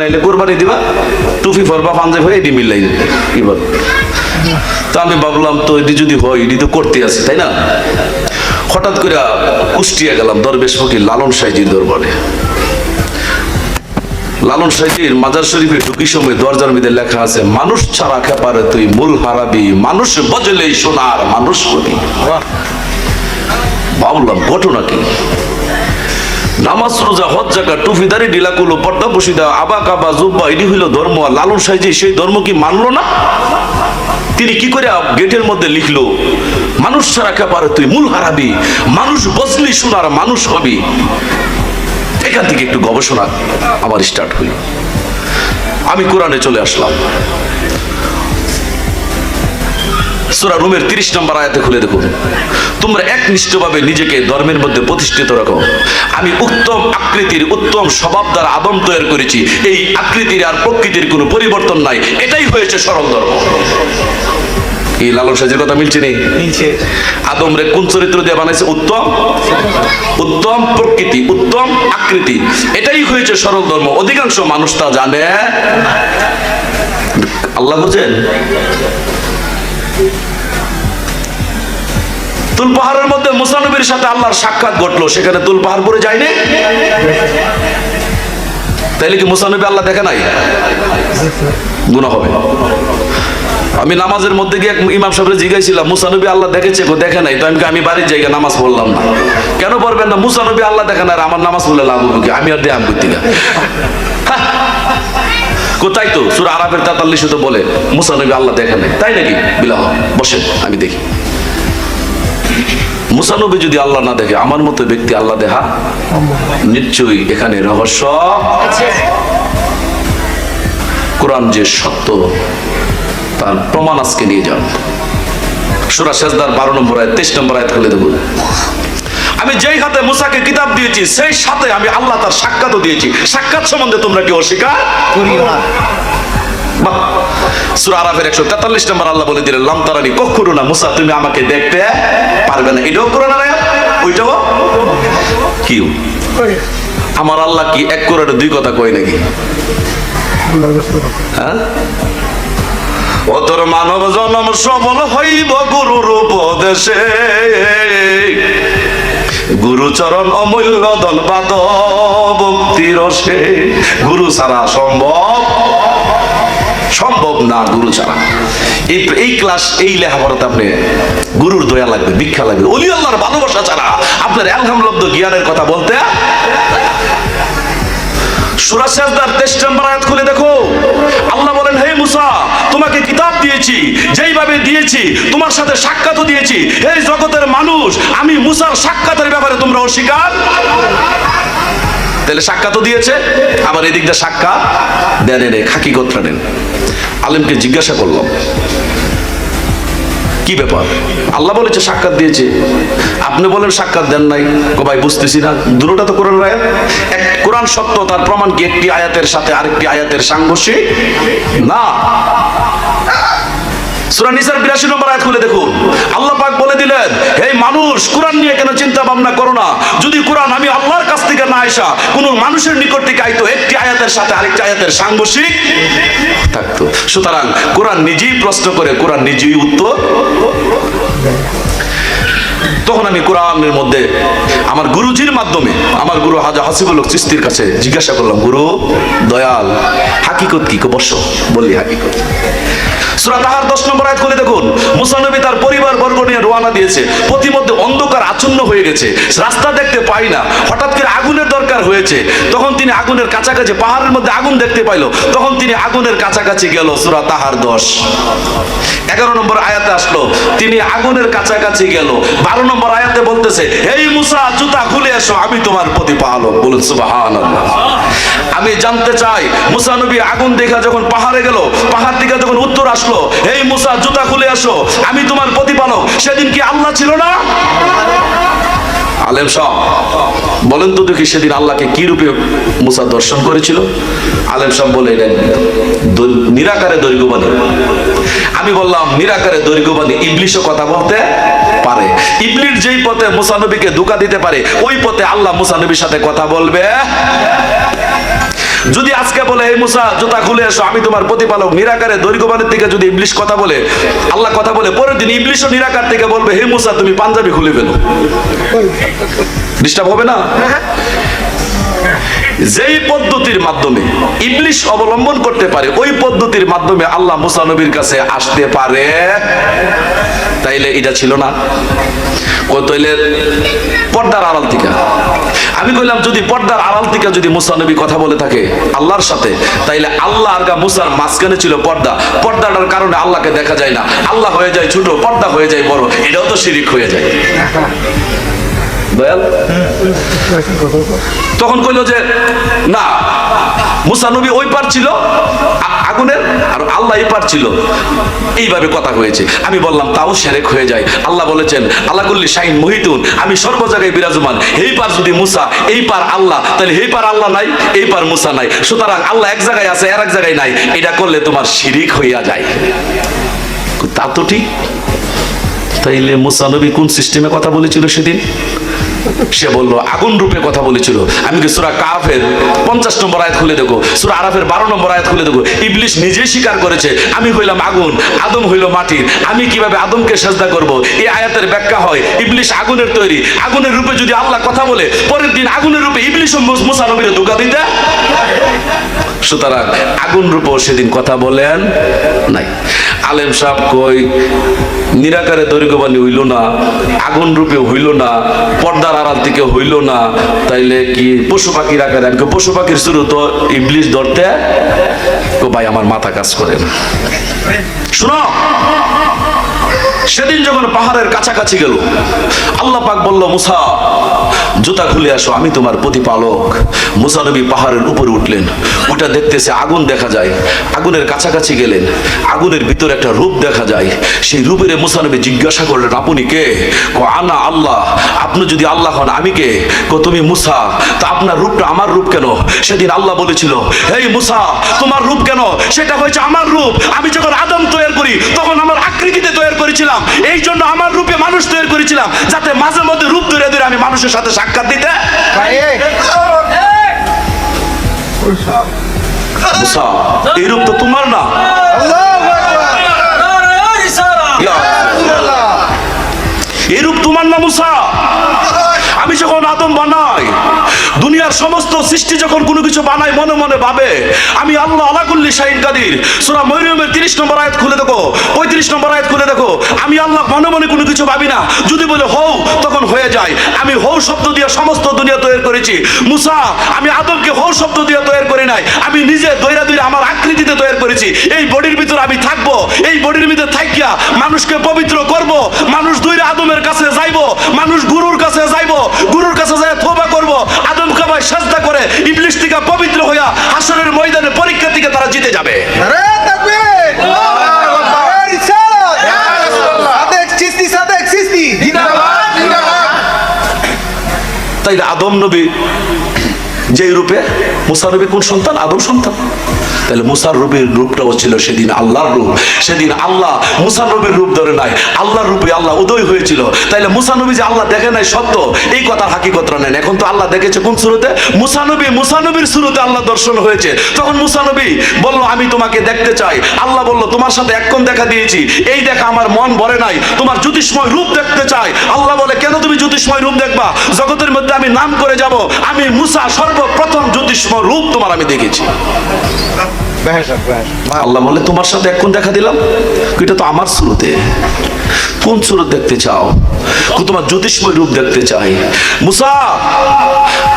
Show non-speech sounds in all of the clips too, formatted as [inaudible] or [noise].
নাইলে কোরবানি দিবা, টুপি পরবা, পাঞ্জাবি হয়ে এটি মিল্লাই কি বল? তো আমি ভাবলাম তো এটি যদি হয় এটি তো করতে আছে, তাই না? হঠাৎ করে কুষ্টিয়া গেলাম দরবেশ ফকির লালন সাইজির দরবারে। লালন সাইজির মাজার শরীফে ঢুকি সময় দরজার মধ্যে লেখা আছে মানুষ ছাড়া খেপারে তুই মূল হারাবি? মানুষ বজলেই সোনার মানুষ কবি। ভাবলাম ঘটনা কি? নামাজ রোজা হজ জাকা টুফিদারি ডিলাকুলো পর্দা বসিদা আবা কাবা জুব্বা এটি হইল ধর্ম। আর লালন সাইজি সেই ধর্ম কি মানলো না? তিনি কি করে গেটের মধ্যে লিখলো মানুষ ছাড়া খেপারে তুই মূল হারাবি? মানুষ বসলি শোনার মানুষ হবি এখান থেকে একটু গবেষণা আমার স্টার্ট হইল আমি কোরআনে চলে আসলাম। সুরা রুমের তিরিশ নম্বর আয়াতে খুলে দেখুন তোমরা একনিষ্ঠভাবে নিজেকে ধর্মের মধ্যে প্রতিষ্ঠিত রাখো। আমি উত্তম আকৃতির, উত্তম স্বভাব দ্বারা আদম তৈরি করেছি। এই আকৃতির আর প্রকৃতির কোনো পরিবর্তন নাই। এটাই হয়েছে সরল ধর্ম। এই লালন সাজের কথা মিলছে নেই আদম রে কোন চরিত্র দিয়ে বানাইছে? উত্তম। উত্তম প্রকৃতি উত্তম আকৃতি। এটাই হয়েছে সরল ধর্ম। অধিকাংশ মানুষ তা জানে। আল্লাহ বুঝেন? তুল পাহাড়ের মধ্যে মুসানবীর সাথে আল্লাহর সাক্ষাৎ ঘটলো। সেখানে তুল পাহাড় পরে যায়নি তাইলে কি মুসানবী আল্লাহ দেখে নাই? গুণা হবে। আমি নামাজের মধ্যে গিয়ে ইমাম সাহেবের জিজ্ঞাসিলাম মুসানবী আল্লাহ দেখেছে? গো দেখে নাই। তো আমি আমি বাড়ির জায়গা নামাজ পড়লাম না। কেন পড়বেন না? মুসানবী আল্লাহ দেখে না আর আমার নামাজ পড়লে লাভ হবে আমি আর দেয়াম করতে [laughs] কোথায় তো? সুর আরবের তেতাল্লিশে তো বলে মুসানবী আল্লাহ দেখে নাই। তাই নাকি? বিলাহ বসেন, আমি দেখি। মুসানবী যদি আল্লাহ না দেখে, আমার মতো ব্যক্তি আল্লাহ দেখা নিশ্চয়ই এখানে রহস্য কোরআন যে সত্য তার প্রমাণ আজকে নিয়ে যান সুরা শেষদার বারো নম্বর আয় তেইশ নম্বর আয় খুলে দেখুন আমি যেই হাতে মুসাকে কিতাব দিয়েছি সেই সাথে আমি আল্লাহ তার সাক্ষাৎও দিয়েছি। সাক্ষাৎ সম্বন্ধে তোমরা কি অস্বীকার? করিও না। বাহ। সুরা আরাফের একশো তেতাল্লিশ নম্বর আল্লাহ বলে দিলেন লামতারানি কখনো না মুসা তুমি আমাকে দেখতে পারবে না। এটাও করো না ওইটাও? কি আমার আল্লাহ কি এক করে দুই কথা কয় নাকি? হ্যাঁ? ও তোর মানব জনম সবল হইব গুরুর উপদেশে। গুরুচরণ অমূল্য ধনবাদ ভক্তি রসে। গুরু ছাড়া সম্ভব সম্ভব না গুরু ছাড়া। এই এই ক্লাস, এই লেখাপড়াতে আপনি গুরুর দয়া লাগবে, ভিক্ষা লাগবে। অলি আল্লাহর ভালোবাসা ছাড়া আপনার অ্যালহামলব্ধ জ্ঞানের কথা বলতে সূরা সাজদার 23 নম্বর আয়াত খুলে দেখো। বলেন হে মুসা, তোমাকে কিতাব দিয়েছি, যেইভাবে দিয়েছি, তোমার সাথে সাক্ষাৎও দিয়েছি। এই জগতের মানুষ, আমি মুসার সাক্ষাতের ব্যাপারে তোমরা অস্বীকার? তাহলে সাক্ষাৎ দিয়েছে, আবার এদিক দিয়ে সাক্ষাৎ দেন, এনে খাকি গোত্রা নেন। আলেমকে জিজ্ঞাসা করলাম কি ব্যাপার? আল্লাহ বলেছে সাক্ষাৎ দিয়েছে। আপনি বলেন সাক্ষাৎ দেন নাই। কো ভাই, বুঝতেছি না। দুটোটা তো কোরআন আয়াত। এক কোরআন সত্য, তার প্রমাণ কি? একটি আয়াতের সাথে আরেকটি আয়াতের সাংঘর্ষিক? না। সূরা নিসার 82 নম্বর আয়াত খুলে দেখুন। আল্লাহ পাক বলে দিলেন, হে মানুষ, কোরআন নিয়ে কেন চিন্তা ভাবনা করো না? যদি কোরআন আমি আল্লাহর কাছ থেকে না আসা, কোনো মানুষের নিকট থেকে আইতো একটি আয়াতের সাথে আরেকটি আয়াতের সাংঘর্ষিক থাকতো। সুতরাং কোরআন নিজেই প্রশ্ন করে, কোরআন নিজেই উত্তর কোরআনের মধ্যে আমার গুরুজির মাধ্যমে আমার গুরু হাজা হাসিবুল চিস্তির কাছে জিজ্ঞাসা করলাম, গুরু, দয়াল, হাকিকত কি? বস বললি হাকিকত। 10 নম্বর আয়াত দেখুন, মুসানবী তার পরিবার বর্গ নিয়ে রোয়ানা দিয়েছে। প্রতিমধ্যে অন্ধকার আচ্ছন্ন হয়ে গেছে। রাস্তা দেখতে পাই না। হঠাৎ করে আগুনের হয়েছে। তখন তিনি আগুনের কাছাকাছি, পাহাড়ের মধ্যে আগুন দেখতে পাইলো। তখন তিনি আগুনের কাছাকাছি গেল, সূরা তাহার 10 এগারো নম্বর আয়াতে আসলো, তিনি আগুনের কাছাকাছি গেল। বারো নম্বর আয়াতে বলতেছে এই মুসা, জুতা খুলে এসো, আমি তোমার প্রতিপালক। বলুন সুবাহান আমি জানতে চাই, মুসা নবী আগুন দেখা যখন পাহাড়ে গেল, পাহাড় থেকে যখন উত্তর আসলো এই মুসা, জুতা খুলে এসো, আমি তোমার প্রতিপালক। সেদিন কি আল্লাহ ছিল না? আলেম সাহ বলেন তো দেখি সেদিন আল্লাহকে কি রূপে মুসা দর্শন করেছিল? আলেম সাহ বলে এলেন নিরাকারে দৈর্ঘ্যবাদী। আমি বললাম, নিরাকারে দৈর্ঘ্যবাদী, ইবলিশও কথা বলতে পারে। ইবলির যেই পথে মুসানবীকে ধোকা দিতে পারে, ওই পথে আল্লাহ মুসানবীর সাথে কথা বলবে। যদি আজকে বলে, এই মুসা, জুতা খুলে এসো, আমি তোমার প্রতিপালক নিরাকারে দৈর্ঘ্যবানের থেকে যদি ইবলিশ কথা বলে, আল্লাহ কথা বলে, পরের দিন ইবলিশও নিরাকার থেকে বলবে, হে মুসা, তুমি পাঞ্জাবি খুলে ফেলো। ডিস্টার্ব হবে না? যেই পদ্ধতির মাধ্যমে ইবলিশ অবলম্বন করতে পারে, ওই পদ্ধতির মাধ্যমে আল্লাহ মুসা নবীর কাছে আসতে পারে। তাইলে এটা ছিল না। ও তাইলে পর্দার আড়াল থেকে। আমি বললাম যদি পর্দার আড়াল থেকে যদি মুসা নবী কথা বলে থাকে আল্লাহর সাথে তাইলে আল্লাহ আর মুসার মাঝখানে ছিল পর্দা। পর্দাটার কারণে আল্লাহকে দেখা যায় না। আল্লাহ হয়ে যায় ছোট পর্দা হয়ে যায় বড়। এটাও তো শিরিক হয়ে যায়। দয়াল? তখন কইল যে না মুসা নবী ওই পার ছিল আগুনের, আর আল্লাহ এই পার ছিল। এইভাবে কথা হয়েছে। আমি বললাম, তাও সেরেক হয়ে যায়। আল্লাহ বলেছেন, আল্লাহ কুল্লি শাহিন মহিতুন, আমি সর্ব জায়গায় বিরাজমান। এই পার যদি মুসা, এই পার আল্লাহ, তাহলে এই পার আল্লাহ নাই, এই পার মুসা নাই। সুতরাং আল্লাহ এক জায়গায় আছে, আর এক জায়গায় নাই। এটা করলে তোমার শিরিক হইয়া যায়। তা তো ঠিক। তাইলে মুসা নবী কোন সিস্টেমে কথা বলেছিল সেদিন? সে বলল, আগুন রূপে কথা বলেছিল। আমি কি সুরা কাফের পঞ্চাশ নম্বর আয়াত খুলে দেখো? সুরা আরাফের বারো নম্বর আয়াত খুলে দেখো? ইবলিশ নিজেই স্বীকার করেছে, আমি হইলাম আগুন, আদম হইল মাটির আমি কীভাবে আদমকে সাজদা করব? এই আয়াতের ব্যাখ্যা হয় ইবলিশ আগুনের তৈরি। আগুনের রূপে যদি আল্লাহ কথা বলে, পরের দিন আগুনের রূপে ইবলিশ মুসা নবীর ধোকা দিতে? সুতরাং আগুন রূপও সেদিন কথা বলেন নাই। আলেম সাহেব কই, নিরাকারে দৈর্ঘ্যবাণী হইল না, আগুন রূপে হইল না, পর্দার আড়াল থেকে হইল না, তাইলে কি পশু পাখির আকারে আমি পশু পাখির শুরু তো ইবলিশ ধরতে? তো ভাই, আমার মাথা কাজ করে না। শুনো, সেদিন যখন পাহাড়ের কাছাকাছি গেল, আল্লাহ পাক বলল, মুসা জুতা খুলে আসো, আমি তোমার প্রতিপালক। মুসা নবী পাহাড়ের উপরে উঠলেন। ওটা দেখতেছে আগুন দেখা যায়। আগুনের কাছাকাছি গেলেন। আগুনের ভিতরে একটা রূপ দেখা যায়। সেই রূপের মুসা নবী জিজ্ঞাসা করলেন, আপনি কে? কো আনা আল্লাহ। আপনি যদি আল্লাহ হন, আমি কে? কো তুমি মুসা। তা আপনার রূপটা আমার রূপ কেন? সেদিন আল্লাহ বলেছিল এই মুসা, তোমার রূপ কেন? সেটা হয়েছে আমার রূপ। আমি যখন আদম তৈরি করি, তখন আমার আকৃতিতে তৈরি করেছিলাম। এই জন্য আমার রূপে মানুষ তৈরি করেছিলাম। যাতে মাঝে মধ্যে রূপ ধরে ধরে আমি মানুষের সাথে সাক্ষাৎ দিতে? এরূপ তো তোমার না। এরূপ তোমার না মুসা। আমি যখন আদম বানাই সমস্ত সৃষ্টি যখন কোনো কিছু বানাই মনে মনে ভাবে, আমি আল্লাহ আলাকুল্লি শাহিন কাদির। সুরা মরিয়মের তিরিশ নম্বর আয়াত খুলে দেখো, পঁয়ত্রিশ নম্বর আয়াত খুলে দেখো, আমি আল্লাহ মনে মনে কোনো কিছু ভাবি না। যদি বলে হও, তখন হয়ে যায়। আমি হও শব্দ দিয়ে সমস্ত দুনিয়া তৈরি করেছি। মুসা, আমি আদমকে হও শব্দ দিয়ে তৈরি করি নাই। আমি নিজে দৈরা দৈরা আমার আকৃতিতে তৈরি করেছি। এই বডির ভিতরে আমি থাকব, এই বডির ভিতরে থাকিয়া মানুষকে পবিত্র করব, মানুষ দৈরা আদমের কাছে যাইব, মানুষ গুরুর কাছে যাইব, গুরুর কাছে যাই থোবা করব, আদম সাজদা করে ইবলিশ থেকে পবিত্র হইয়া হাসরের ময়দানে পরীক্ষা থেকে তারা জিতে যাবে। তাইলে আদম নবী যেই রূপে মুসা নবী কোন সন্তান? আদম সন্তান। তাহলে মুসার রূপের রূপটাও ছিল সেদিন আল্লাহর রূপ। সেদিন আল্লাহ মুসা নবীর রূপ ধরে নাই। আল্লাহর রূপে আল্লাহ উদয় হয়েছিল। তাইলে মুসা নবী যে আল্লাহ দেখে নাই সত্য, এই কথার হাকিকতরা নেন। এখন তো আল্লাহ দেখেছে কোন শুরুতে মুসা নবী, মুসা নবীর শুরুতে আল্লাহ দর্শন হয়েছে। তখন মুসা নবী বলল, আমি তোমাকে দেখতে চাই। আল্লাহ বলল, তোমার সাথে এক্ষণ দেখা দিয়েছি। এই দেখা আমার মন ভরে নাই। তোমার জ্যোতিষময় রূপ দেখতে চাই। আল্লাহ বলে, কেন তুমি জ্যোতিষময় রূপ দেখবা? জগতের মধ্যে আমি নাম করে যাব। আমি মুসা সর্বপ্রথম জ্যোতিষময় রূপ তোমার আমি দেখেছি। আল্লাহ বলে তোমার সাথে এখন দেখা দিলাম? এটা তো আমার শুরুতে কোন সুরত দেখতে চাও? তোমার জ্যোতিষময় রূপ দেখতে চাই। মুসা,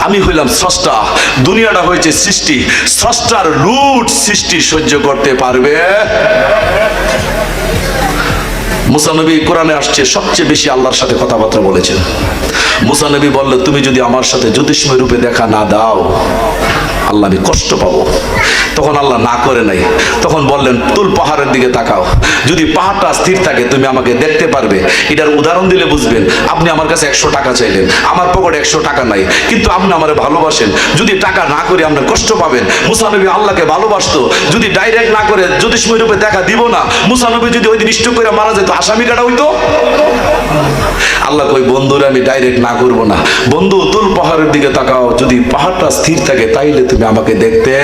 আমি হইলাম স্রষ্টা। দুনিয়াটা হয়েছে সৃষ্টি। স্রষ্টার রুট সৃষ্টি সহ্য করতে পারবে? মুসানবী কোরআনে আসছে, সবচেয়ে বেশি আল্লাহর সাথে কথাবার্তা বলেছেন। মুসা নবী বলল, তুমি যদি আমার সাথে জ্যোতিষময় রূপে দেখা না দাও, আল্লাহ আমি কষ্ট পাবো। তখন আল্লাহ না করে নাই। তখন বললেন, তুল পাহাড়ের দিকে তাকাও। যদি পাহাড়টা স্থির থাকে, তুমি আমাকে দেখতে পারবে। এটার উদাহরণ দিলে বুঝবেন, আপনি আমার কাছে একশো টাকা চাইলেন, আমার পকেটে একশো টাকা নাই। কিন্তু আপনি আমার ভালোবাসেন। যদি টাকা না করে আপনার কষ্ট পাবেন মুসানবী আল্লাহকে ভালোবাসতো। যদি ডাইরেক্ট না করে জ্যোতিষময় রূপে দেখা দিব না মুসানবী যদি ওই দিন ইষ্ট করে মারা যেত আসামি কাটা হইতো আল্লাহ কই বন্ধুরা আমি ডাইরেক্ট না করব না। বন্ধু তুল পাহাড়ের দিকে তাকাও। যদি পাহাড়টা স্থির থাকে তাইলে তুমি আমাকে দেখতে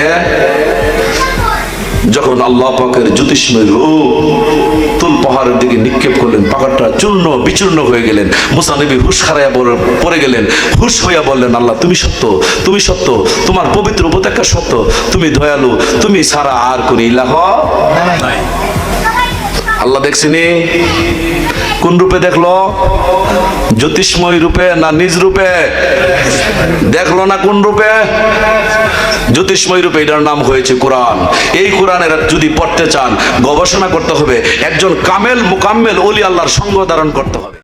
যখন আল্লাহ পাকের জ্যোতিষময় রূপ তুল পাহাড়ের দিকে নিক্ষেপ করলেন পাহাড়টা চূর্ণ বিচূর্ণ হয়ে গেলেন। মুসা নবী হুশ হারাইয়া পড়ে- পড়ে গেলেন। হুশ হইয়া বললেন আল্লাহ তুমি সত্য তুমি সত্য তোমার পবিত্র উপত্যকা সত্য। তুমি দয়ালু তুমি সারা আর কোন ইলাহ আল্লাহ দেখছিনি? কোন রূপে দেখল? জ্যোতিষময় রূপে না নিজ রূপে? দেখল না কোন রূপে? জ্যোতিষময় রূপে, এটার নাম হয়েছে কোরআন। এই কোরআনের যদি পড়তে চান, গবেষণা করতে হবে, একজন কামেল, মোকাম্মেল অলি আল্লাহর সঙ্গ ধারণ করতে হবে।